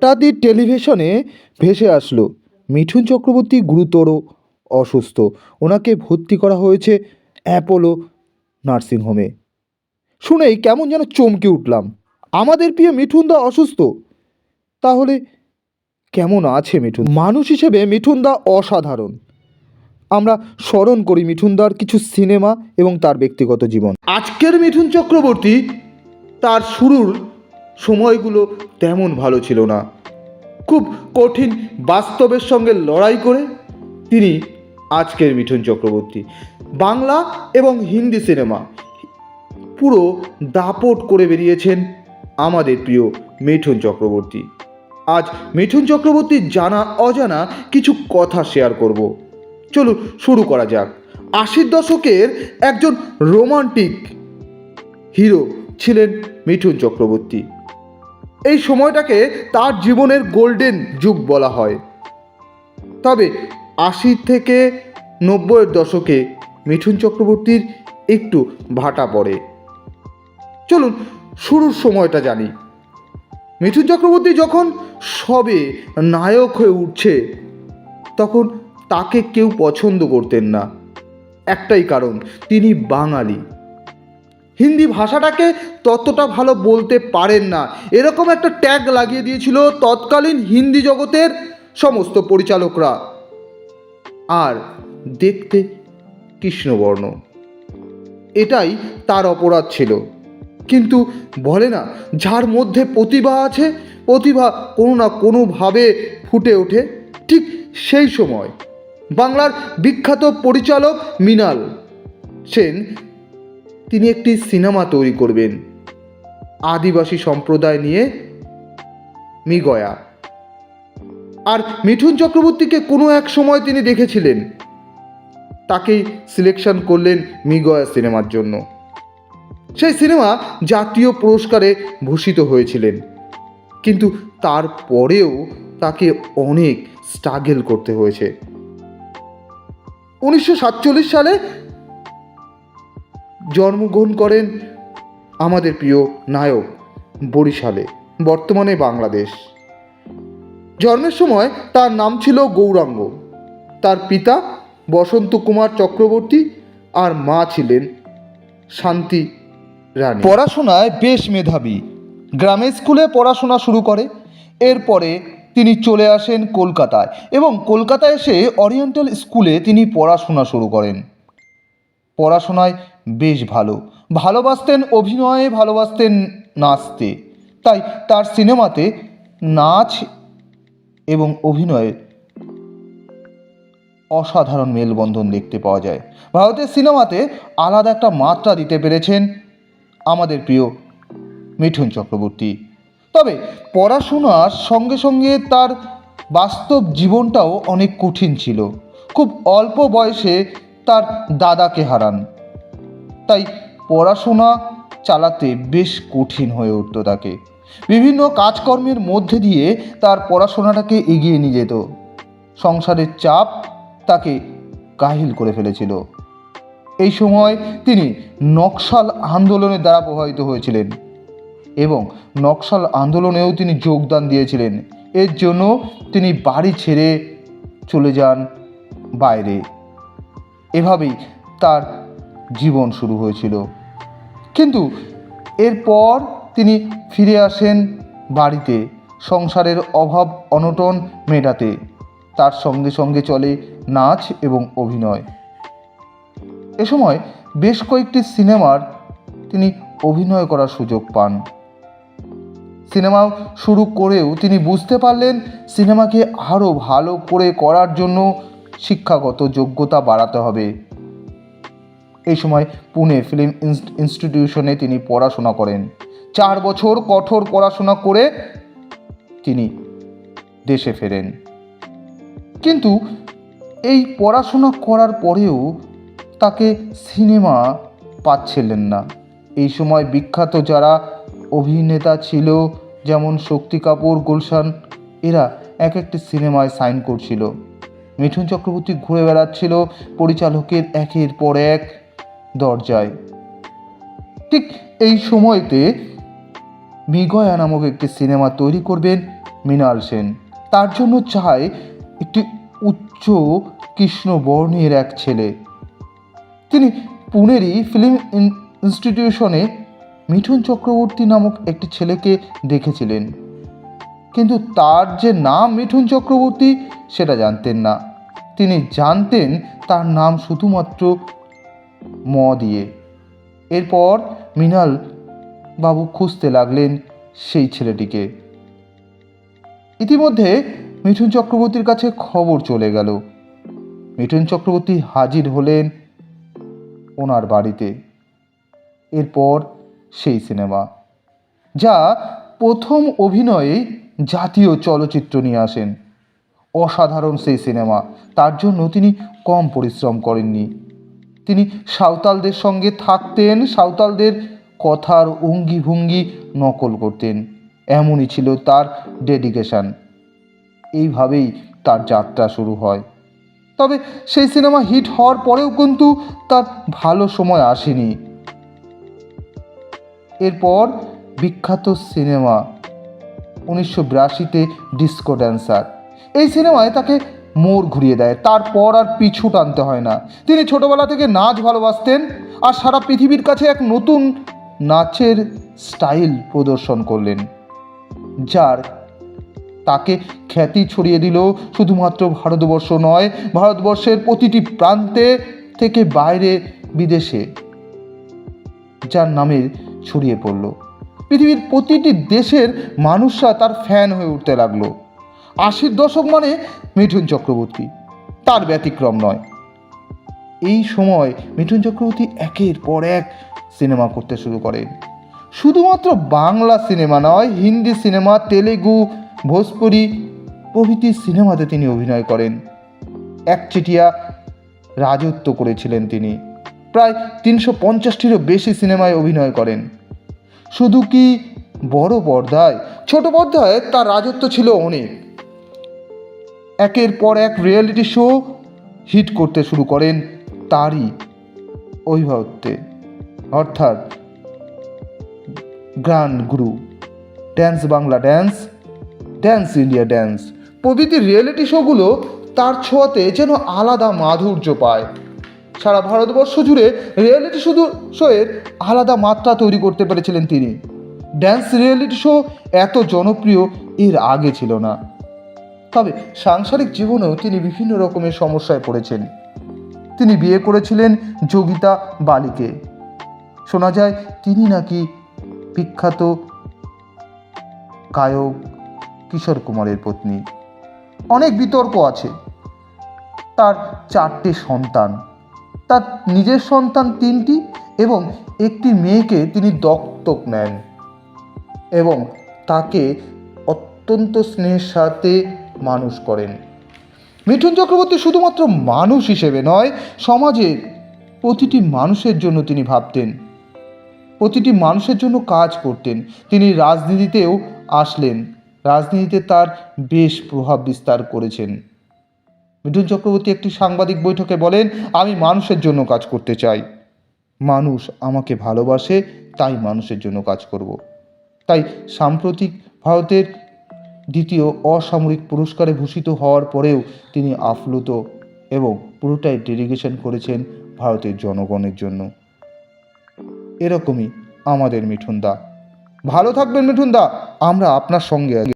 হঠাৎই টেলিভিশনে ভেসে আসলো। মিঠুন চক্রবর্তী গুরুতর অসুস্থ। ওনাকে ভর্তি করা হয়েছে অ্যাপোলো নার্সিংহোমে। শুনেই কেমন যেন চমকে উঠলাম। আমাদের প্রিয় মিঠুনদা অসুস্থ। তাহলে কেমন আছে মিঠুন? মানুষ হিসেবে মিঠুনদা অসাধারণ। আমরা স্মরণ করি মিঠুনদার কিছু সিনেমা এবং তার ব্যক্তিগত জীবন। আজকের মিঠুন চক্রবর্তী তার শুরুর সময়গুলো তেমন ভালো ছিল না। খুব কঠিন বাস্তবের সঙ্গে লড়াই করে তিনি আজকের মিঠুন চক্রবর্তী। বাংলা এবং হিন্দি সিনেমা পুরো দাপট করে বেরিয়েছেন আমাদের প্রিয় মিঠুন চক্রবর্তী। আজ মিঠুন চক্রবর্তীর জানা অজানা কিছু কথা শেয়ার করব। চলুন শুরু করা যাক। আশির দশকের একজন রোমান্টিক হিরো ছিলেন মিঠুন চক্রবর্তী। এই সময়টাকে তার জীবনের গোল্ডেন যুগ বলা হয়। তবে আশি থেকে নব্বইয়ের দশকে মিঠুন চক্রবর্তীর একটু ভাটা পড়ে। চলুন, শুরুর সময়টা জানি। মিঠুন চক্রবর্তী যখন সবে নায়ক হয়ে উঠছে, তখন তাকে কেউ পছন্দ করতেন না। একটাই কারণ, তিনি বাঙালি। হিন্দি ভাষাটাকে ততটা ভালো বলতে পারেন না। এরকম একটা ট্যাগ লাগিয়ে দিয়েছিল তৎকালীন হিন্দি জগতের সমস্ত পরিচালকরা। আর দেখতে কৃষ্ণবর্ণ। এটাই তার অপরাধ ছিল। কিন্তু বলে না, যার মধ্যে প্রতিভা আছে, প্রতিভা কোনো না কোনোভাবে ফুটে ওঠে ঠিক সেই সময়। বাংলার বিখ্যাত পরিচালক মৃণাল সেন তিনি একটি সিনেমা তৈরি করবেন। আদিবাসী সম্প্রদায় নিয়ে মিগয়া আর মিঠুন চক্রবর্তীকে কোনো এক সময় তিনি দেখেছিলেন। তাকেই সিলেকশন করলেন মিগয়া সিনেমার জন্য। সেই সিনেমা জাতীয় পুরস্কারে ভূষিত হয়েছিলেন। কিন্তু তারপরেও তাকে অনেক স্ট্রাগেল করতে হয়েছে। উনিশশো সাতচল্লিশ সালে জন্মগ্রহণ করেন আমাদের প্রিয় নায়ক বরিশালে, বর্তমানে বাংলাদেশ। জন্মের সময় তার নাম ছিল গৌরাঙ্গ। তার পিতা বসন্ত কুমার চক্রবর্তী আর মা ছিলেন শান্তি রানী। পড়াশোনায় বেশ মেধাবী। গ্রামের স্কুলে পড়াশোনা শুরু করে। এরপরে তিনি চলে আসেন কলকাতায় এবং কলকাতায় এসে অরিয়েন্টাল স্কুলে তিনি পড়াশোনা শুরু করেন। পড়াশোনায় বেশ ভালো। ভালোবাসতেন অভিনয়ে, ভালোবাসতেন নাচতে। তাই তার সিনেমাতে নাচ এবং অভিনয়ের অসাধারণ মেলবন্ধন দেখতে পাওয়া যায়। ভারতের সিনেমাতে আলাদা একটা মাত্রা দিতে পেরেছেন আমাদের প্রিয় মিঠুন চক্রবর্তী। তবে পড়াশোনার সঙ্গে সঙ্গে তার বাস্তব জীবনটাও অনেক কঠিন ছিল। খুব অল্প বয়সে তার দাদাকে হারান। তাই পড়াশোনা চালাতে বেশ কঠিন হয়ে উঠত তাকে। বিভিন্ন কাজকর্মের মধ্যে দিয়ে তার পড়াশোনাটাকে এগিয়ে নিয়ে যেত। সংসারের চাপ তাকে কাহিল করে ফেলেছিল। এই সময় তিনি নকশাল আন্দোলনের দ্বারা প্রভাবিত হয়েছিলেন এবং নকশাল আন্দোলনেও তিনি যোগদান দিয়েছিলেন। এর জন্য তিনি বাড়ি ছেড়ে চলে যান বাইরে। এভাবেই তার জীবন শুরু হয়েছিল। কিন্তু এরপর তিনি ফিরে আসেন বাড়িতে। সংসারের অভাব অনটন মেটাতে। তার সঙ্গে সঙ্গে চলে নাচ এবং অভিনয়। এ সময় বেশ কয়েকটি সিনেমার তিনি অভিনয় করার সুযোগ পান। সিনেমা শুরু করেও তিনি বুঝতে পারলেন সিনেমাকে আরও ভালো করে করার জন্য শিক্ষাগত যোগ্যতা বাড়াতে হবে। এই সময় পুনে ফিল্ম ইনস্টিটিউশনে তিনি পড়াশোনা করেন। চার বছর কঠোর পড়াশোনা করে তিনি দেশে ফেরেন। কিন্তু এই পড়াশোনা করার পরেও তাকে সিনেমা পাচ্ছিলেন না। এই সময় বিখ্যাত যারা অভিনেতা ছিল, যেমন শক্তি কাপুর, গুলশান, এরা এক একটি সিনেমায় সাইন করছিল। মিঠুন চক্রবর্তী ঘুরে বেড়াচ্ছিল, পরিচালকের একের পর এক দরজায়। ঠিক এই সময়তে মৃগয়া নামক একটি সিনেমা তৈরি করবেন মৃণাল সেন। তার জন্য চায় একটি উচ্চ কৃষ্ণবর্ণের এক ছেলে। তিনি পুনেরই ফিল্ম ইন- ইনস্টিটিউশনে মিঠুন চক্রবর্তী নামক একটি ছেলেকে দেখেছিলেন। কিন্তু তার যে নাম মিঠুন চক্রবর্তী, সেটা জানতেন না। তিনি জানতেন তার নাম শুধুমাত্র ম দিয়ে। এরপর মৃণাল বাবু খুঁজতে লাগলেন সেই ছেলেটিকে। ইতিমধ্যে মিঠুন চক্রবর্তীর কাছে খবর চলে গেল। মিঠুন চক্রবর্তী হাজির হলেন ওনার বাড়িতে। এরপর সেই সিনেমা, যা প্রথম অভিনয়ে জাতীয় চলচ্চিত্র নিয়ে আসেন। অসাধারণ সেই সিনেমা, তার জন্য তিনি কম পরিশ্রম করেননি। তিনি সাঁওতালদের সঙ্গে থাকতেন, সাঁওতালদের কথার অঙ্গি ভঙ্গি নকল করতেন। এমনই ছিল তার ডেডিকেশন এইভাবেই তার যাত্রা শুরু হয়। তবে সেই সিনেমা হিট হওয়ার পরেও কিন্তু তার ভালো সময় আসেনি। এরপর বিখ্যাত সিনেমা, উনিশশো বিরাশিতে ডিস্কো ড্যান্সার এই সিনেমায় তাকে মোড় ঘুরিয়ে দেয়। তারপর আর পিছু টানতে হয় না। তিনি ছোটবেলা থেকে নাচ ভালোবাসতেন আর সারা পৃথিবীর কাছে এক নতুন নাচের স্টাইল প্রদর্শন করলেন, যার তাকে খ্যাতি ছড়িয়ে দিল শুধুমাত্র ভারতবর্ষ নয়, ভারতবর্ষের প্রতিটি প্রান্তে থেকে বাইরে বিদেশে, যার নামে ছড়িয়ে পড়ল। পৃথিবীর প্রতিটি দেশের মানুষরা তার ফ্যান হয়ে উঠতে লাগল। আশির দশক মানে মিঠুন চক্রবর্তী। তার ব্যতিক্রম নয়। এই সময় মিঠুন চক্রবর্তী একের পর এক সিনেমা করতে শুরু করেন। শুধুমাত্র বাংলা সিনেমা নয়, হিন্দি সিনেমা, তেলেগু, ভোজপুরি প্রভৃতি সিনেমাতে তিনি অভিনয় করেন। একচেটিয়া রাজত্ব করেছিলেন তিনি। প্রায় তিনশো পঞ্চাশটিরও বেশি সিনেমায় অভিনয় করেন। শুধু কি বড় পর্দায়? ছোট পর্দায় তার রাজত্ব ছিল অনেক। একের পর এক রিয়েলিটি শো হিট করতে শুরু করেন তারই অভিভাবত্বে অর্থাৎ grand guru dance Bangla dance dance India dance প্রভৃতি রিয়েলিটি শোগুলো তার ছোঁয়াতে যেন আলাদা মাধুর্য পায়। সারা ভারতবর্ষ জুড়ে রিয়েলিটি শুধু শোয়ের আলাদা মাত্রা তৈরি করতে পেরেছিলেন তিনি। ড্যান্স রিয়েলিটি শো এত জনপ্রিয় এর আগে ছিল না। তবে সাংসারিক জীবনেও তিনি বিভিন্ন রকমের সমস্যায় পড়েছেন। তিনি বিয়ে করেছিলেন যোগিতা বালিকে। শোনা যায়, তিনি নাকি বিখ্যাত গায়ক কিশোর কুমারের পত্নী। অনেক বিতর্ক আছে। তার চারটে সন্তান। তার নিজের সন্তান তিনটি এবং একটি মেয়েকে তিনি দত্তক নেন এবং তাকে অত্যন্ত স্নেহের সাথে মানুষ করেন। মিঠুন চক্রবর্তী শুধুমাত্র মানুষ হিসেবে নয় সমাজের প্রতিটি মানুষের জন্য তিনি ভাবতেন। প্রতিটি মানুষের জন্য কাজ করতেন। তিনি রাজনীতিতেও আসলেন। রাজনীতিতে তার বেশ প্রভাব বিস্তার করেছেন। মিঠুন চক্রবর্তী একটি সাংবাদিক বৈঠকে বলেন, আমি মানুষের জন্য কাজ করতে চাই। মানুষ আমাকে ভালোবাসে, তাই মানুষের জন্য কাজ করব। তাই সাম্প্রতিক ভারতের দ্বিতীয় অসামরিক পুরস্কারে ভূষিত হওয়ার পরেও তিনি আপ্লুত এবং পুরোটাই ডেডিকেশন করেছেন ভারতের জনগণের জন্য। এরকমই আমাদের মিঠুন দা ভালো থাকবেন মিঠুন দা আমরা আপনার সঙ্গে